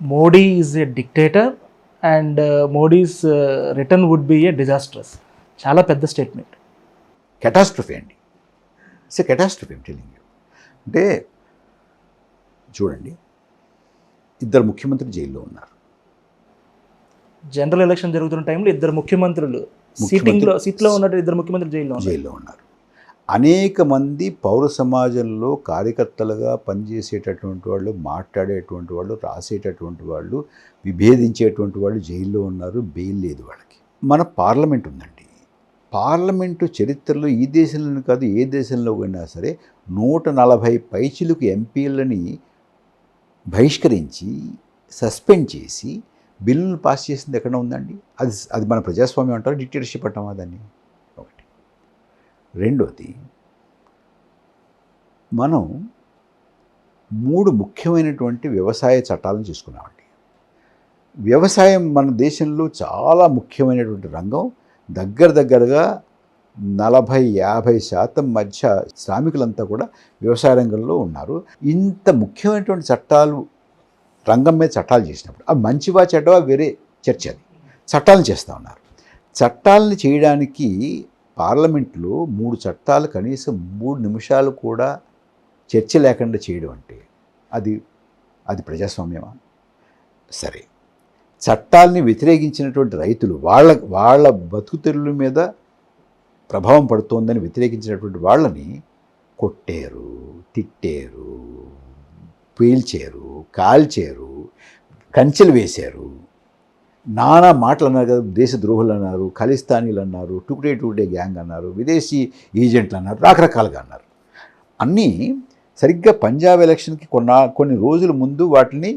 Modi is a dictator and Modi's return would be a disastrous చాలా పెద్ద statement catastrophe అండి. It's a catastrophe I'm telling you అంటే చూడండి ఇద్దరు ముఖ్యమంత్రి జైల్లో ఉన్నారు. జనరల్ ఎలక్షన్ జరుగుతున్న టైంలో ఇద్దరు ముఖ్యమంత్రులు సీటింగ్లో సీట్లో ఉన్నట్టు ఇద్దరు ముఖ్యమంత్రులు జైల్లో జైల్లో ఉన్నారు. అనేక మంది పౌర సమాజంలో కార్యకర్తలుగా పనిచేసేటటువంటి వాళ్ళు మాట్లాడేటువంటి వాళ్ళు రాసేటటువంటి వాళ్ళు విభేదించేటువంటి వాళ్ళు జైల్లో ఉన్నారు. బెయిల్ లేదు వాళ్ళకి. మన పార్లమెంట్ ఉందండి. పార్లమెంటు చరిత్రలో ఈ దేశంలోనే కాదు ఏ దేశంలో అయినా సరే నూట నలభై పైచిలకు ఎంపీలని బహిష్కరించి సస్పెండ్ చేసి బిల్లులు పాస్ చేసింది ఎక్కడ ఉందండి? అది అది మన ప్రజాస్వామ్యం అంటారు డిక్టేటర్షిప్ అంటామా దాన్ని? రెండోది మనం మూడు ముఖ్యమైనటువంటి వ్యవసాయ చట్టాలను చేసుకున్నామండి. వ్యవసాయం మన దేశంలో చాలా ముఖ్యమైనటువంటి రంగం. దగ్గర దగ్గరగా నలభై యాభై శాతం మధ్య శ్రామికులంతా కూడా వ్యవసాయ రంగంలో ఉన్నారు. ఇంత ముఖ్యమైనటువంటి చట్టాలు రంగం మీద చట్టాలు చేసినప్పుడు అవి మంచివా చెడ్డవా వేరే చర్చ అది. చట్టాలను చేస్తూ ఉన్నారు. చట్టాలను చేయడానికి పార్లమెంట్లో మూడు చట్టాలు కనీసం మూడు నిమిషాలు కూడా చర్చ లేకుండా చేయడం అంటే అది అది ప్రజాస్వామ్యమా? సరే. చట్టాలని వ్యతిరేకించినటువంటి రైతులు వాళ్ళ వాళ్ళ బతుకుతెరుల మీద ప్రభావం పడుతోందని వ్యతిరేకించినటువంటి వాళ్ళని కొట్టారు తిట్టారు పీల్చారు కాల్చారు కంచెలు వేశారు నానా మాటలు అన్నారు కదా దేశ ద్రోహులు అన్నారు ఖలిస్తానీలు అన్నారు టుకుడే టుకుడే గ్యాంగ్ అన్నారు విదేశీ ఏజెంట్లు అన్నారు రకరకాలుగా అన్నారు. అన్నీ సరిగ్గా పంజాబ్ ఎలక్షన్కి కొన్న కొన్ని రోజుల ముందు వాటిని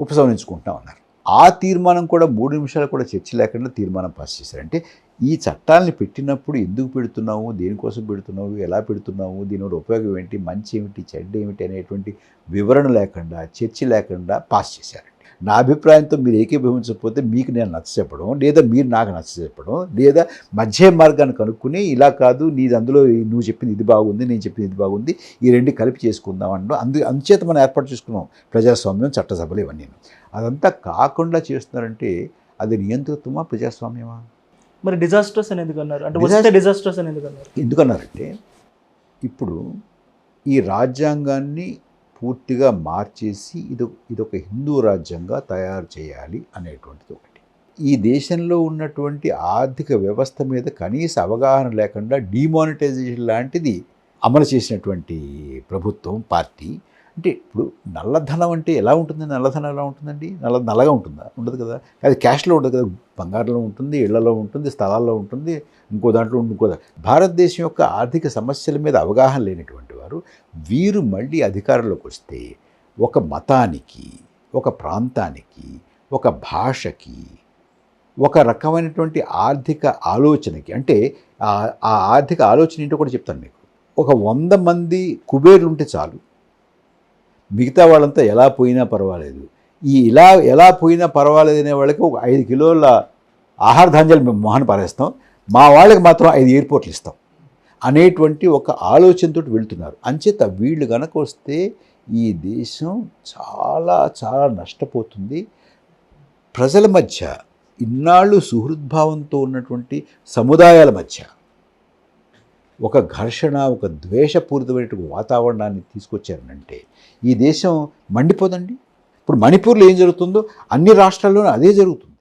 ఉపసంహరించుకుంటాం అన్నారు ఆ తీర్మానం కూడా మూడు నిమిషాలు కూడా చర్చ లేకుండా తీర్మానం పాస్ చేశారంటే ఈ చట్టాలని పెట్టినప్పుడు ఎందుకు పెడుతున్నాము దేనికోసం పెడుతున్నావు ఎలా పెడుతున్నాము దీనివల్ల ఉపయోగం ఏంటి మంచి ఏమిటి చెడ్డ ఏమిటి అనేటువంటి వివరణ లేకుండా చర్చ లేకుండా పాస్ చేశారు. నా అభిప్రాయంతో మీరు ఏకీభవించకపోతే మీకు నేను నచ్చ చెప్పడం లేదా మీరు నాకు నచ్చ చెప్పడం లేదా మధ్య మార్గాన్ని కనుక్కుని ఇలా కాదు నీది అందులో నువ్వు చెప్పింది ఇది బాగుంది నేను చెప్పింది ఇది బాగుంది ఈ రెండు కలిపి చేసుకుందాం అనడం అందు అందుచేత మనం ఏర్పాటు చేసుకున్నాం. ప్రజాస్వామ్యం చట్టసభలు ఇవన్నీ. అదంతా కాకుండా చేస్తున్నారంటే అది నియంతృత్వమా ప్రజాస్వామ్యమా? మరి డిజాస్టర్స్ అని ఎందుకు అన్నారు? అంటే వస్తే డిజాస్టర్స్ అని ఎందుకు అన్నారు? ఎందుకన్నారంటే ఇప్పుడు ఈ రాజ్యాంగాన్ని పూర్తిగా మార్చేసి ఇది ఇదొక హిందూ రాజ్యంగా తయారు చేయాలి అనేటువంటిది ఒకటి. ఈ దేశంలో ఉన్నటువంటి ఆర్థిక వ్యవస్థ మీద కనీస అవగాహన లేకుండా డిమానిటైజేషన్ లాంటిది అమలు చేసినటువంటి ప్రభుత్వం పార్టీ అంటే ఇప్పుడు నల్లధనం అంటే ఎలా ఉంటుంది? నల్లధనం ఎలా ఉంటుందండి? నల్ల నల్లగా ఉంటుందా? ఉండదు కదా. అది క్యాష్లో ఉండదు కదా. బంగారంలో ఉంటుంది ఇళ్ళలో ఉంటుంది స్థలాల్లో ఉంటుంది ఇంకో దాంట్లో ఇంకో భారతదేశం యొక్క ఆర్థిక సమస్యల మీద అవగాహన లేనటువంటి వారు వీరు మళ్ళీ అధికారంలోకి వస్తే ఒక మతానికి ఒక ప్రాంతానికి ఒక భాషకి ఒక రకమైనటువంటి ఆర్థిక ఆలోచనకి అంటే ఆ- ఆ ఆర్థిక ఆలోచన ఏంటో కూడా చెప్తాను మీకు. ఒక వంద మంది కుబేర్లు ఉంటే చాలు. మిగతా వాళ్ళంతా ఎలా పోయినా పర్వాలేదు. ఈ ఇలా ఎలా పోయినా పర్వాలేదు అనే వాళ్ళకి ఒక ఐదు కిలోల ఆహార ధాన్యాలు మేము మొహన పారేస్తాం. మా వాళ్ళకి మాత్రం ఐదు ఎయిర్పోర్ట్లు ఇస్తాం. అనేటువంటి ఒక ఆలోచనతో వెళ్తున్నారు. అంచేత వీళ్ళు కనుక వస్తే ఈ దేశం చాలా చాలా నష్టపోతుంది. ప్రజల మధ్య ఇన్నాళ్ళు సుహృద్భావంతో ఉన్నటువంటి సముదాయాల మధ్య ఒక ఘర్షణ ఒక ద్వేషపూరితమైన వాతావరణాన్ని తీసుకొచ్చారనంటే ఈ దేశం మండిపోదండి? ఇప్పుడు మణిపూర్లో ఏం జరుగుతుందో అన్ని రాష్ట్రాల్లోనూ అదే జరుగుతుంది.